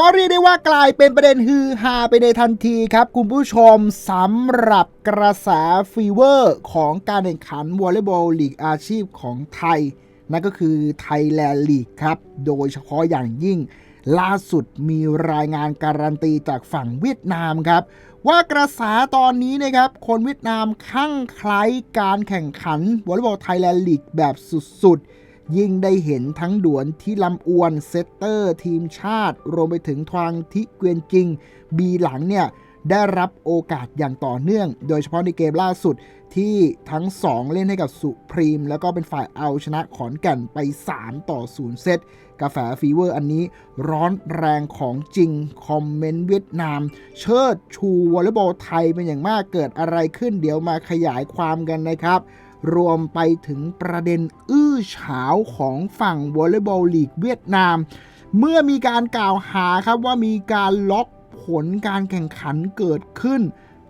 ก็เรียกได้ว่ากลายเป็นประเด็นฮือฮาไปในทันทีครับคุณผู้ชมสำหรับกระแสฟีเวอร์ของการแข่งขันวอลเลย์บอลลีกอาชีพของไทย นั่นก็คือไทยแลนด์ลีกครับ โดยเฉพาะอย่างยิ่ง ล่าสุดมีรายงานการันตีจากฝั่งเวียดนามครับ ว่ากระแสตอนนี้นะครับ คนเวียดนามคลั่งไคล้การแข่งขันวอลเลย์บอลไทยแลนด์ลีกแบบสุดๆ ยิ่งได้เห็นทั้งด่วนที่ลำอวนเซตเตอร์ ทีมชาติ รวมไปถึงทวางทิเกวียนจริง บีหลังเนี่ย ได้รับโอกาสอย่างต่อเนื่อง โดยเฉพาะในเกมล่าสุดที่ทั้ง 2 เล่นให้กับสุพรีม แล้วก็เป็นฝ่ายเอาชนะขอนแก่นไป 3 ต่อ 0 เซตกาแฟฟีเวอร์อันนี้ร้อนแรงของจริง คอมเมนต์เวียดนาม เชิดชูวอลเลย์บอลไทยเป็นอย่างมากเกิดอะไรขึ้นเดี๋ยวมาขยายความกันนะครับ รวมไปถึงประเด็นอื้อฉาวของฝั่งวอลเลย์บอลลีกเวียดนาม เมื่อมีการกล่าวหาครับว่ามีการล็อกผลการแข่งขันเกิดขึ้น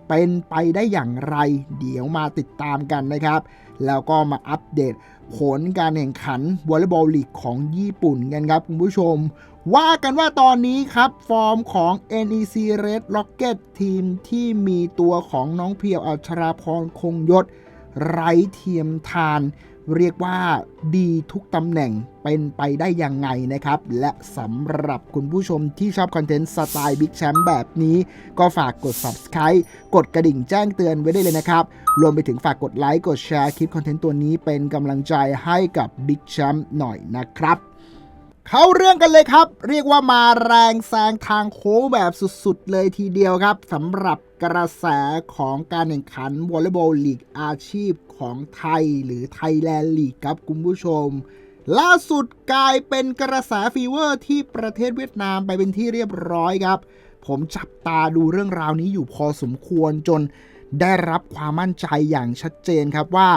เป็นไปได้อย่างไร เดี๋ยวมาติดตามกันนะครับ แล้วก็มาอัปเดตผลการแข่งขันวอลเลย์บอลลีกของญี่ปุ่นกันครับคุณผู้ชม ว่ากันว่าตอนนี้ครับ ฟอร์มของ NEC Red Rocket ทีมที่มีตัวของน้องเพียวอัชราพรคงยศ ไร้เทียมทาน เรียกว่าดีทุกตำแหน่งเป็นไปได้ยังไงนะครับ และสำหรับคุณผู้ชมที่ชอบคอนเทนต์สไตล์บิ๊กแชมป์แบบนี้ ก็ฝากกด Subscribe กดกระดิ่งแจ้งเตือนไว้ได้เลยนะครับ รวมไปถึงฝากกดไลค์กดแชร์คลิปคอนเทนต์ตัวนี้เป็นกำลังใจให้กับบิ๊กแชมป์หน่อยนะครับ เข้าเรื่องกันเลยครับ เรียกว่ามาแรงแซงทางโค้งแบบสุดๆ เลยทีเดียวครับสำหรับกระแสของการแข่งขันวอลเลย์บอลลีกอาชีพของไทย หรือไทยแลนด์ลีกครับคุณผู้ชม ล่าสุดกลายเป็นกระแสฟีเวอร์ที่ประเทศเวียดนามไปเป็นที่เรียบร้อยครับ ผมจับตาดูเรื่องราวนี้อยู่พอสมควรจนได้รับความมั่นใจอย่างชัดเจนครับว่า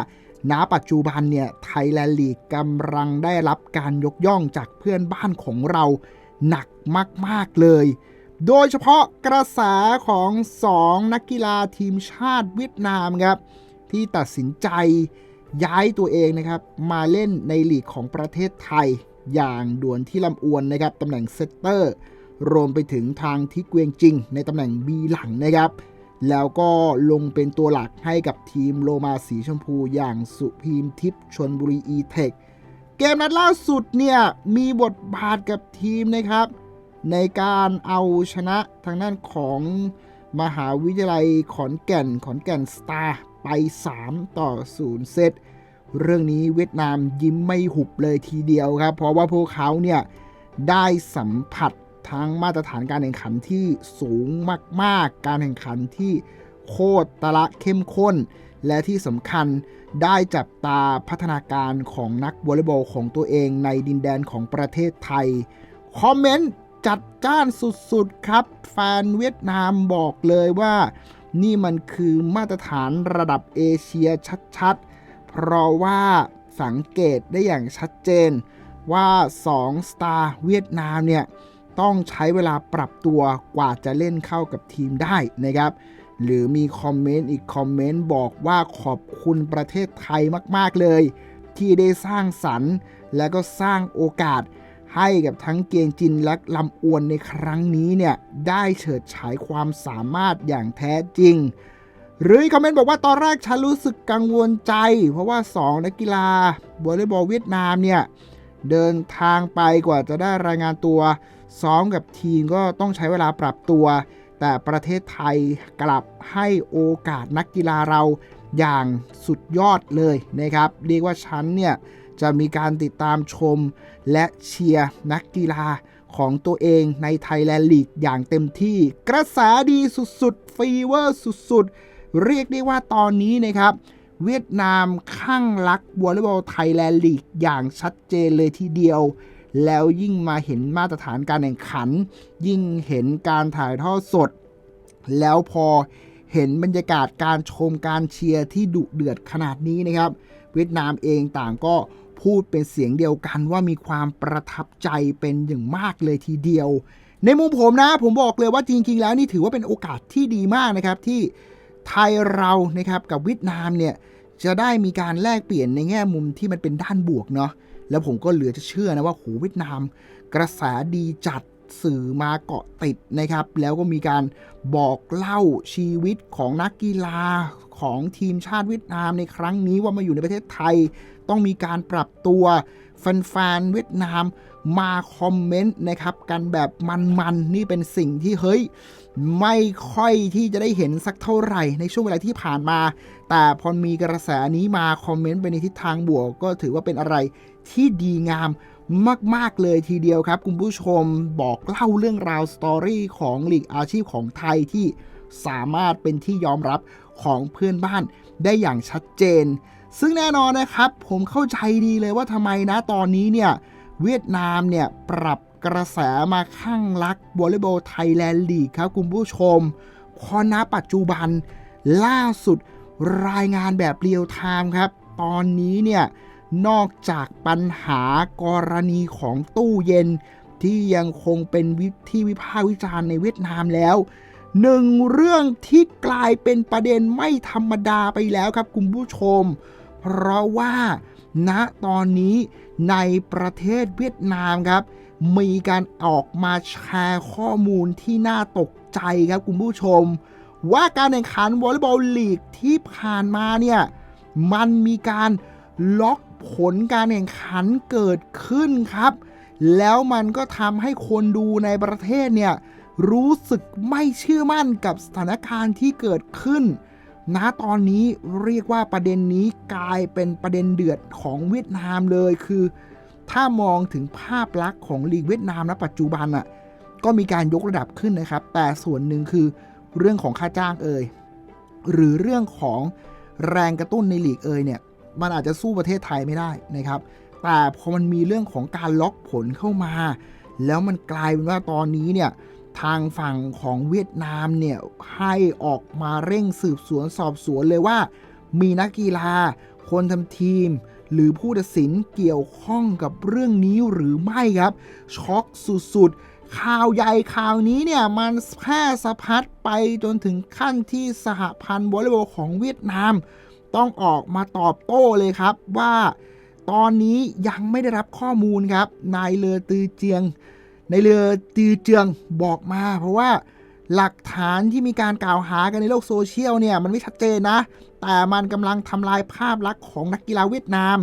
ณปัจจุบันเนี่ยไทยแลนด์ลีกกำลังได้รับการยกย่องจากเพื่อนบ้านของเราหนักมาก ๆ เลย โดยเฉพาะกระแสของ 2 นักกีฬาทีมชาติเวียดนามครับ ที่ตัดสินใจย้ายตัวเองนะครับ มาเล่นในลีกของประเทศไทย อย่างด่วนที่ลำอวนนะครับตำแหน่งเซตเตอร์ รวมไปถึงทางที่เกวียงจริง ในตำแหน่งบีหลังนะครับ แล้วก็ลงเป็นตัวหลักให้กับทีมโลมาสีชมพูอย่างสุพีมทิพย์ชนบุรีอีเทคเกมนัดล่าสุดเนี่ย มีบทบาทกับทีมนะครับ ในการเอาชนะทางด้านของมหาวิทยาลัยขอนแก่นขอนแก่นสตาร์ไป 3 ต่อ 0 เซตเรื่องนี้เวียดนามยิ้มไม่หุบเลยทีเดียวครับ เพราะว่าพวกเขาเนี่ยได้สัมผัส ทั้งมาตรฐานการแข่งขันที่สูงมากๆ การแข่งขันที่โคตรตะละเข้มข้น และที่สำคัญได้จับตาพัฒนาการของนักวอลเลย์บอลของตัวเองในดินแดนของประเทศไทย คอมเมนต์จัดจ้านสุดๆครับ แฟนเวียดนามบอกเลยว่า นี่มันคือมาตรฐานระดับเอเชียชัดๆ เพราะว่าสังเกตได้อย่างชัดเจนว่า 2 สตาร์เวียดนามเนี่ย ต้องใช้เวลาปรับตัวกว่าจะเล่นเข้ากับทีมได้นะครับ หรือมีคอมเมนต์อีกคอมเมนต์บอกว่าขอบคุณประเทศไทยมากๆเลย ที่ได้สร้างสรรค์ และก็สร้างโอกาสให้กับทั้งเกียงจินและลำอวนในครั้งนี้เนี่ย ได้เฉิดฉายความสามารถอย่างแท้จริง หรือคอมเมนต์บอกว่าตอนแรกฉันรู้สึกกังวลใจ เพราะว่า 2 นักกีฬาวอลเลย์บอลเวียดนามเนี่ย เดินทางไปกว่าจะได้รายงานตัว ซ้อมกับทีมก็ต้องใช้เวลาปรับตัว แต่ประเทศไทยกลับให้โอกาสนักกีฬาเราอย่างสุดยอดเลยนะครับ เรียกว่าฉันเนี่ยจะมีการติดตามชมและเชียร์นักกีฬาของตัวเองในไทยแลนด์ลีกอย่างเต็มที่ กระแสดีสุดๆ ฟีเวอร์สุดๆ เรียกได้ว่าตอนนี้นะครับ เวียดนามข้างรักวอลเลย์บอลไทยแลนด์ลีกอย่างชัดเจนเลยทีเดียว แล้วยิ่งมาเห็นมาตรฐานการแข่งขัน ยิ่งเห็นการถ่ายทอดสด แล้วพอเห็นบรรยากาศการชมการเชียร์ที่ดุเดือดขนาดนี้นะครับ เวียดนามเองต่างก็พูดเป็นเสียงเดียวกันว่ามีความประทับใจเป็นอย่างมากเลยทีเดียว ในมุมผมนะ ผมบอกเลยว่าจริง ๆ แล้วนี่ถือว่าเป็นโอกาสที่ดีมากนะครับที่ไทยเรานะครับกับเวียดนามเนี่ยจะได้มีการแลกเปลี่ยนในแง่มุมที่มันเป็นด้านบวกเนาะ แล้วผมก็เหลือจะเชื่อนะว่าหูเวียดนาม กระแสดีจัดสื่อมาเกาะติดนะครับ แล้วก็มีการบอกเล่าชีวิตของนักกีฬาของทีมชาติเวียดนามในครั้งนี้ว่ามาอยู่ในประเทศไทย ต้องมีการปรับตัว แฟนๆเวียดนามมาคอมเมนต์นะครับ กันแบบมันๆ นี่เป็นสิ่งที่เฮ้ย ไม่ค่อยที่จะได้เห็นสักเท่าไหร่ในช่วงเวลาที่ผ่านมา แต่พอมีกระแสนี้มาคอมเมนต์ไปในทิศทางบวก ก็ถือว่าเป็นอะไรที่ดีงามมาก ๆ เลยทีเดียวครับ คุณผู้ชมบอกเล่าเรื่องราวสตอรี่ของหลีกอาชีพของไทยที่สามารถเป็นที่ยอมรับของเพื่อนบ้านได้อย่างชัดเจน ซึ่งแน่นอนนะครับผมเข้าใจดีเลยว่าทำไมนะตอนนี้เนี่ยเวียดนามเนี่ยปรับกระแสมาข้างรักวอลเลย์บอลไทยแลนด์ลีกครับคุณผู้ชมพราะณปัจจุบันล่าสุดรายงานแบบเรียลไทม์ครับ ตอนนี้เนี่ยนอกจากปัญหากรณีของตู้เย็น ที่ยังคงเป็นวิที่วิพากษ์วิจารณ์ในเวียดนามแล้วหนึ่งเรื่องที่กลายเป็นประเด็นไม่ธรรมดาไปแล้วครับคุณผู้ชม เพราะว่าณตอนนี้ในประเทศเวียดนามครับ มีการออกมาแชร์ข้อมูลที่น่าตกใจครับคุณผู้ชม ว่าการแข่งขันวอลเลย์บอลลีกที่ผ่านมาเนี่ยมันมีการล็อกผลการแข่งขันเกิดขึ้นครับ แล้วมันก็ทำให้คนดูในประเทศเนี่ยรู้สึกไม่เชื่อมั่นกับสถานการณ์ที่เกิดขึ้น ณตอนนี้เรียกว่าประเด็นนี้กลายเป็นประเด็นเดือดของเวียดนามเลยคือ ถ้ามองถึงภาพลักษณ์ของลีกเวียดนามณปัจจุบันอะก็มีการยกระดับขึ้นนะครับ แต่ส่วนหนึ่งคือเรื่องของค่าจ้างเอ่ยหรือเรื่องของแรงกระตุ้นในลีกเอ่ยเนี่ยมันอาจจะสู้ประเทศไทยไม่ได้นะครับ แต่พอมันมีเรื่องของการล็อกผลเข้ามา แล้วมันกลายเป็นว่าตอนนี้เนี่ย ทางฝั่งของเวียดนามเนี่ยให้ออกมาเร่งสืบสวนสอบสวนเลยว่า มีนักกีฬา คนทำทีม หรือผู้ตัดสินเกี่ยวข้องกับเรื่องนี้หรือไม่ครับ ช็อกสุดๆ ข่าวใหญ่ข่าวนี้เนี่ย มันแพร่สะพัดไปจนถึงขั้นที่สหพันธ์วอลเลย์บอลของเวียดนาม ต้องออกมาตอบโต้เลยครับว่า ตอนนี้ยังไม่ได้รับข้อมูลครับนายเลอตือเจียง ในเรือตือเจืองบอกมา เพราะว่าหลักฐานที่มีการกล่าวหากันในโลกโซเชียลเนี่ยมันไม่ชัดเจนนะ แต่มันกำลังทำลายภาพลักษณ์ของนักกีฬาเวียดนาม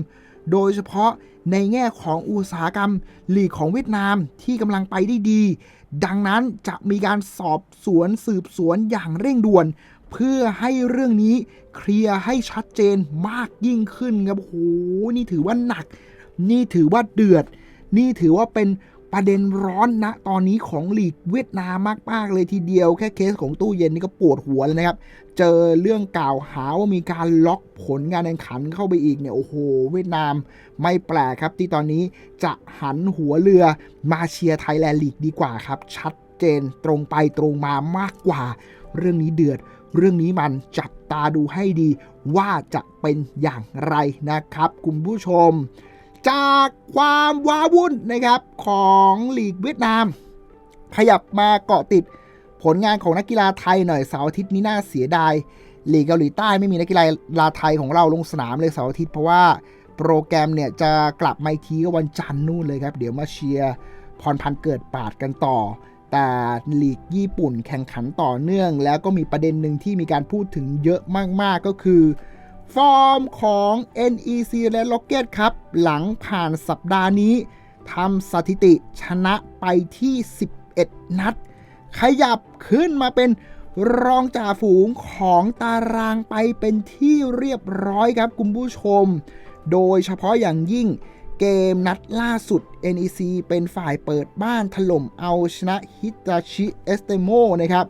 โดยเฉพาะในแง่ของอุตสาหกรรมลีกของเวียดนามที่กำลังไปได้ดี ดังนั้นจะมีการสอบสวนสืบสวนอย่างเร่งด่วน เพื่อให้เรื่องนี้เคลียร์ให้ชัดเจนมากยิ่งขึ้นครับโอ้โหนี่ถือว่าหนัก นี่ถือว่าเดือด นี่ถือว่าเป็น ประเด็นร้อนนะตอนนี้ของลีกเวียดนามมาก ๆ เลยทีเดียวแค่เคสของตู้เย็นนี่ก็ปวดหัวเลยนะครับ เจอเรื่องกล่าวหาว่ามีการล็อกผลการแข่งขันเข้าไปอีกเนี่ยโอ้โห เวียดนามไม่แปลกครับ ที่ตอนนี้จะหันหัวเรือมาเชียร์ไทยแลนด์ลีกดีกว่าครับ ชัดเจนตรงไปตรงมามากกว่า เรื่องนี้เดือด เรื่องนี้มันจับตาดูให้ดีว่าจะเป็นอย่างไรนะครับ คุณผู้ชม จากความว้าวุ่นนะครับของลีกเวียดนาม ขยับมาเกาะติดผลงานของนักกีฬาไทยหน่อยเสาร์อาทิตย์นี้น่าเสียดายลีกเกาหลีใต้ไม่มีนักกีฬาลาไทยของเราลงสนามเลยเสาร์อาทิตย์เพราะว่าโปรแกรมเนี่ยจะกลับมาทีก็วันจันทร์นู่นเลยครับ เดี๋ยวมาเชียร์พรพันธ์เกิดปาดกันต่อ แต่ลีกญี่ปุ่นแข่งขันต่อเนื่อง แล้วก็มีประเด็นหนึ่งที่มีการพูดถึงเยอะมากๆก็คือ ฟอร์มของ NEC และ Rocket ครับ หลังผ่านสัปดาห์นี้ทำสถิติชนะไปที่ 11 นัด ขยับขึ้นมาเป็นรองจ่าฝูงของตารางไปเป็นที่เรียบร้อยครับคุณผู้ชม โดยเฉพาะอย่างยิ่งเกมนัดล่าสุด NEC เป็นฝ่ายเปิดบ้านถล่มเอาชนะฮิตาชิเอสเตโมนะครับ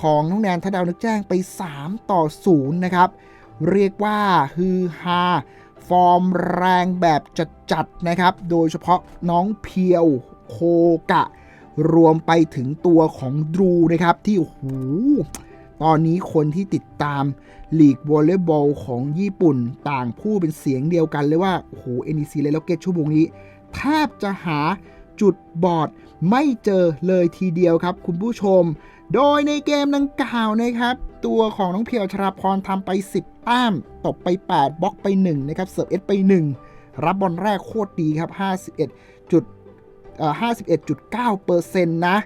ของน้องแนนทดาวนึกแจ้งไป 3 ต่อ 0 นะครับ เรียกว่าฮือฮาฟอร์มแรงแบบจัดๆนะครับ โดยเฉพาะน้องเพียวโคกะ รวมไปถึงตัวของดรูนะครับ ที่โอ้โหตอนนี้คนที่ติดตามลีกวอลเลย์บอลของญี่ปุ่นต่างพูดเป็นเสียงเดียวกันเลยว่า โอ้โห NEC และล็อกเก็ตชั่วโมงนี้แทบจะหาจุดบอดไม่เจอเลยทีเดียวครับคุณผู้ชม โดยในเกมดังกล่าวนะครับ ตัวของน้องเพียวชราพรทำไป 10 แต้ม ตบไป 8 บล็อกไป 1 นะครับ เสิร์ฟเอสไป 1 รับบอลแรกโคตรดีครับ 51จุดเอ่อ51.9%นะ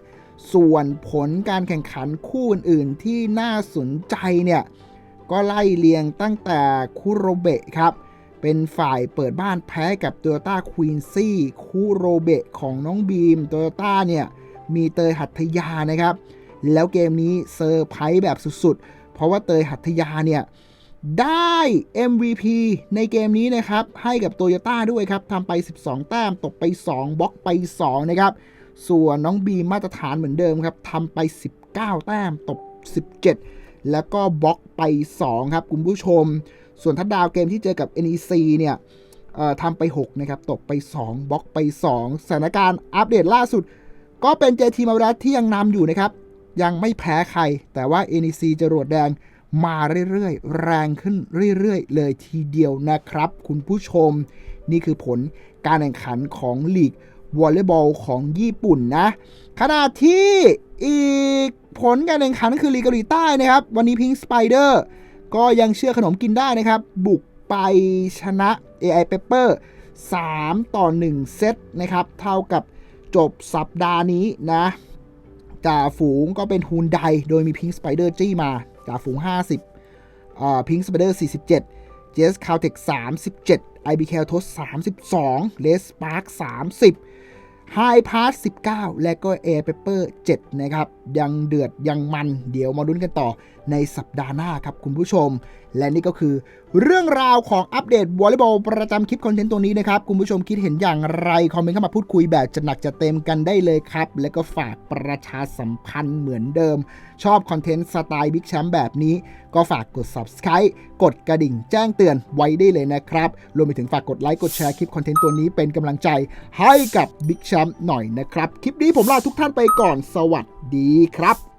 ส่วนผลการแข่งขันคู่อื่น ๆ ที่น่าสนใจเนี่ย ก็ไล่เรียงตั้งแต่คุโรเบะครับ เป็นฝ่ายเปิดบ้านแพ้กับ t o y ต้าควีนซี่คุโรเบะของน้องบีม t o y ต้าเนี่ย มีเตยหัตถยานะครับ แล้วเกมนี้เซอร์ไพรส์แบบสุดๆ เพราะว่าเตยหัตถยาเนี่ยได้ MVP ในเกมนี้นะครับ ให้กับโตโยต้าด้วยครับทำไป 12 แต้ม ตกไป 2 บล็อกไป 2 นะครับ ส่วนน้องบีมาตรฐานเหมือนเดิมครับทำไป 19 แต้ม ตก 17 แล้วก็บล็อกไป 2 ครับ คุณผู้ชม ส่วนทัดดาวเกมที่เจอกับ NEC เนี่ยเอ่อทำไป 6 นะครับ ตกไป 2 บล็อกไป 2 สถานการณ์อัปเดตล่าสุด ก็เป็น JT มารัที่ยังนำอยู่นะครับ ยังไม่แพ้ใคร แต่ว่า NEC จรวดแดงมาเรื่อยๆ แรงขึ้นเรื่อยๆ เลยทีเดียวนะครับ คุณผู้ชม นี่คือผลการแข่งขันของลีกวอลเลย์บอลของญี่ปุ่นนะ ขณะที่อีกผลการแข่งขันคือลีกเกาหลีใต้นะครับ วันนี้พิง k ์สไปเดอร์ก็ยังเชื่อขนมกินได้นะครับ บุกไปชนะ AI Pepper 3 ต่อ 1 เซตนะครับ เท่ากับจบสัปดาห์นี้นะ จ่าฝูงก็เป็นฮูนไดโดยมีพิงค์สไปเดอร์จี้มาจ่าฝูง 50อ่าพิงค์สไปเดอร์47 เจสคาวเทค37 IB แคลทส32เลสปาร์ค30ไฮพาส19 และก็ Air Pepper 7 นะครับ ยังเดือดยังมัน เดี๋ยวมาลุ้นกันต่อ ในสัปดาห์หน้าครับคุณผู้ชม และนี่ก็คือเรื่องราวของอัปเดตวอลเลย์บอลประจำคลิปคอนเทนต์ตัวนี้นะครับ คุณผู้ชมคิดเห็นอย่างไร คอมเมนต์เข้ามาพูดคุยแบบจะหนักจะเต็มกันได้เลยครับ และก็ฝากประชาสัมพันธ์เหมือนเดิม ชอบคอนเทนต์สไตล์บิ๊กแชมป์แบบนี้ ก็ฝากกด subscribe กดกระดิ่งแจ้งเตือนไว้ได้เลยนะครับรวมไปถึงฝากกดไลค์กดแชร์คลิปคอนเทนต์ตัวนี้เป็นกำลังใจให้กับบิ๊กแชมป์หน่อยนะครับคลิปนี้ผมลาทุกท่านไปก่อนสวัสดีครับ